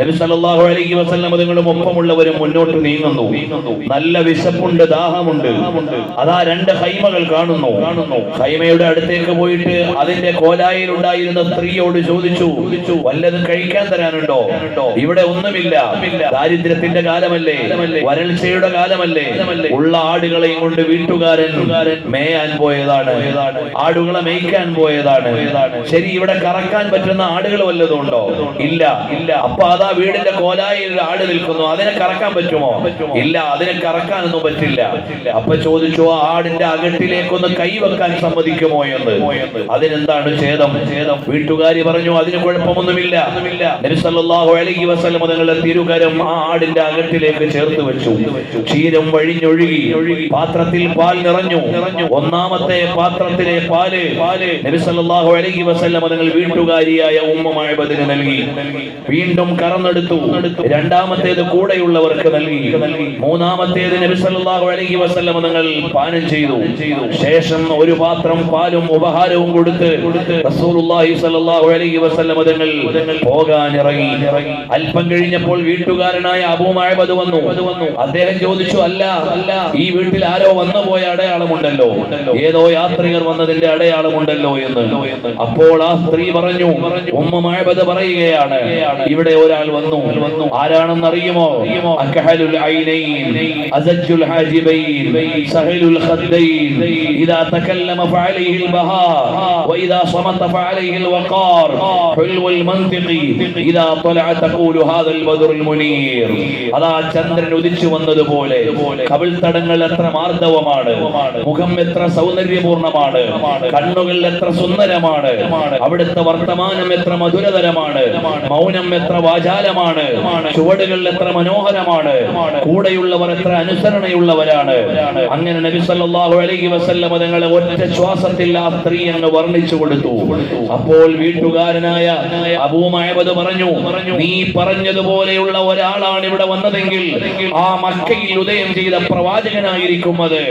അലൈഹി ഒപ്പമുള്ളവരും മുന്നോട്ട് നീങ്ങുന്നു. നല്ല വിശപ്പുണ്ട് ദാഹമുണ്ട്. അതാ രണ്ട് ഹൈമകൾ കാണുന്നു. ഹൈമയുടെ അടുത്തേക്ക് പോയിട്ട് അതിന്റെ കോലായിൽ ഉണ്ടായിരുന്ന സ്ത്രീയോട് ചോദിച്ചു വല്ലതും കഴിക്കാൻ തരാനുണ്ടോ? ഇവിടെ ഒന്നുമില്ല. ദാരിദ്ര്യത്തിന്റെ കാലമല്ലേ. വരൾച്ചയുടെ കാലമല്ലേ. ഉള്ള ആടുകളെയും കൊണ്ട് വീട്ടുകാരൻ മേയാൻ പോയതാണ്. ആടുകളെ മേയ്ക്കാൻ പോയതാണ്. ശരി ഇവിടെ കറക്കാൻ പറ്റുന്ന ആടുകൾ വല്ലതും ഉണ്ടോ? ഇല്ല. ഇല്ല. അപ്പൊ അതാ വീടിന്റെ കോലായിൽ ഒരു ആട് നിൽക്കുന്നു. അതിനെ കറക്കാൻ പറ്റുമോ? ഇല്ല അതിനെ കറക്കാനൊന്നും പറ്റില്ല. അപ്പൊ ചോദിച്ചു ആ ആടിന്റെ അകട്ടിലേക്കൊന്ന് കൈവെക്കാൻ സമ്മതിക്കുമോ എന്ന്? അതിനെന്താണ് ഛേദം? വീട്ടുകാരി പറഞ്ഞു അതിന് കുഴപ്പമൊന്നുമില്ല. നബി സല്ലല്ലാഹു അലൈഹി തിരുകരം ആ ആടിന്റെ അകട്ടിലേക്ക് ചേർത്ത് വെച്ചു. ക്ഷീരം വഴിഞ്ഞൊഴുകി. പാത്രത്തിൽ പാൽ നിറഞ്ഞു. ഒന്നാമത്തെ പാത്രത്തിലെ പാൽ പാൽ നബി സല്ലല്ലാഹു അലൈഹി വസല്ലം തങ്ങൾ വീട്ടുകാരിയായ ഉമ്മ മഅബദിന് നൽകി. വീണ്ടും കറന്നെടുത്തു രണ്ടാമത്തേത് കൂടെയുള്ളവർക്ക് നൽകി. മൂന്നാമത്തേത് നബി സല്ലല്ലാഹു അലൈഹി തങ്ങൾ പാനം ചെയ്തു. ശേഷം ഒരു പാത്രം പാലും ഉപഹാരവും കൊടുത്ത് റസൂലുള്ളാഹി സല്ലല്ലാഹു അലൈഹി തങ്ങൾ പോകാൻ ഇറങ്ങി അല്പം കഴിഞ്ഞപ്പോൾ വീട്ടുകാരനായ അബൂ മഅബദ് വന്നു. അദ്ദേഹം ചോദിച്ചു അല്ല അല്ല ഈ വീട്ടിൽ ആരോ വന്നു പോയ അടയാളമുണ്ടല്ലോ. ഏതോ യാത്രികർ വന്നതിന്റെ അടയാളമുണ്ടല്ലോ എന്ന്. അപ്പോൾ ആ സ്ത്രീ പറഞ്ഞു ഉമ്മ മഅബദ് പറയുകയാണ് ഇവിടെ ഒരാൾ വന്നു വന്നു ആരാണെന്ന് അറിയുമോ അക്ഹലുൽ ഐനൈൻ അസജ്ജുൽ ഹാജിബൈൻ സഹലുൽ ഖദ്ദൈൻ ഇദാ തകല്ലമ ഫഅലൈഹി البهاء واذا صمت فعليه الوقار حلو المنطق اذا طلع تقول هذا البدر المنير അതാ ചന്ദ്രൻ ഉദിച്ചു വന്നതുപോലെ കവിൾ തടങ്ങൾ എത്ര മാർദ്ദവമാണ് മുഖം എത്ര സൗന്ദര്യപൂർണമാണ് കണ്ണുകൾ എത്ര സുന്ദരമാണ് അവിടുത്തെ വർത്തമാനം എത്ര മധുരതരമാണ് മൗനം എത്ര വാചാലമാണ് ചുവടുകൾ എത്ര മനോഹരമാണ്. കൂടെയുള്ളവർ എത്ര അനുസരണയുള്ളവരാണ്. അങ്ങനെ നബി സല്ലല്ലാഹു അലൈഹി വസല്ലം തങ്ങളെ ഒറ്റ ശ്വാസത്തിൽ ആ സ്ത്രീ അങ്ങ് വർണിച്ചു കൊടുത്തു. അപ്പോൾ വീട്ടുകാരനായ അബൂ മഅബദ് പറഞ്ഞു നീ പറഞ്ഞതുപോലെയുള്ള ഒരാളാണ് ഇവിടെ വന്നതെങ്കിൽ ആ മക്കയിൽ ഉദയം ചെയ്ത പ്രവാചകനായിരിക്കും അത്.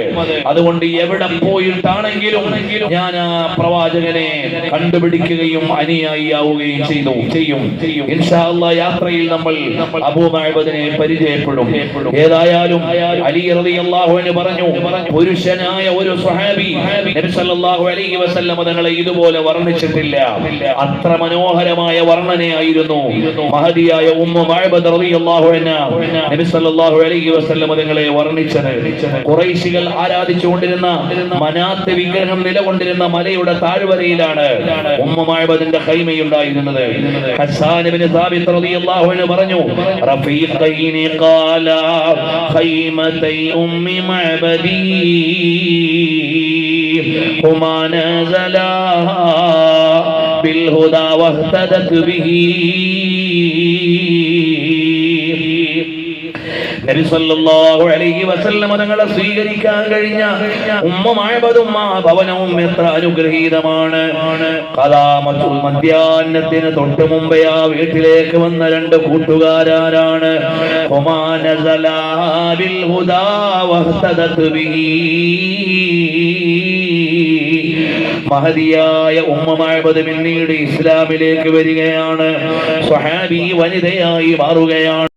അതുകൊണ്ട് എവിടെ പോയിട്ടാണെങ്കിലും ഞാൻ ആ പ്രവാചകനെ കണ്ടുപിടിക്കുകയും അനിയായി ആവുകയും ചെയ്തു. ചെയ്യും. അല്ലാ യാത്രയിൽ നമ്മൾ അബൂ മഅബദിനെ പരിചയപ്പെടും. ഏതായാലും അലി അൻഹു പറഞ്ഞു പുരുഷനായ ഒരു സ്വഹാബി നബി സല്ലല്ലാഹു അലൈഹി വസല്ലം തങ്ങളെ ഇതുപോലെ വർണിച്ചിട്ടില്ല. അത്ര മനോഹരമായ വർണനയായിരുന്നു മഹദിയായ ഉമ്മ റളിയല്ലാഹു അൻഹ നബി സല്ലല്ലാഹു അലൈഹി വസല്ലം തങ്ങളെ വർണിച്ചത്. ഖുറൈശികൾ ആരാധിച്ചുകൊണ്ടിരുന്ന മനാത്ത് വിഗ്രഹം നിലകൊണ്ടിരുന്ന മലയുടെ താഴ്വരയിലാണ് ഉമ്മ മഅബദിന്റെ ഖൈമയുണ്ടായിരുന്നത്. ഹസ്സാൻ ഇബ്നു സാബിത്ത് റളിയല്ലാഹു പറഞ്ഞു റഫീഖൈനി ഖാല ഖൈമതൈ ഉമ്മി മഅബദി ഹുമാ നസലാ ബിൽഹുദാ വഹ്തദത് ബിഹി. തങ്ങളെ സ്വീകരിക്കാൻ കഴിഞ്ഞ ഉമ്മ മഅബദും ആ ഭവനവും എത്ര അനുഗ്രഹീതമാണ്. മധ്യാഹ്നത്തിന് തൊട്ട് മുമ്പേ ആ വീട്ടിലേക്ക് വന്ന രണ്ട് ബിഹി. മഹതിയായ ഉമ്മ മഅബദ് പിന്നീട് ഇസ്ലാമിലേക്ക് വരികയാണ്. സ്വഹാബി വനിതയായി മാറുകയാണ്.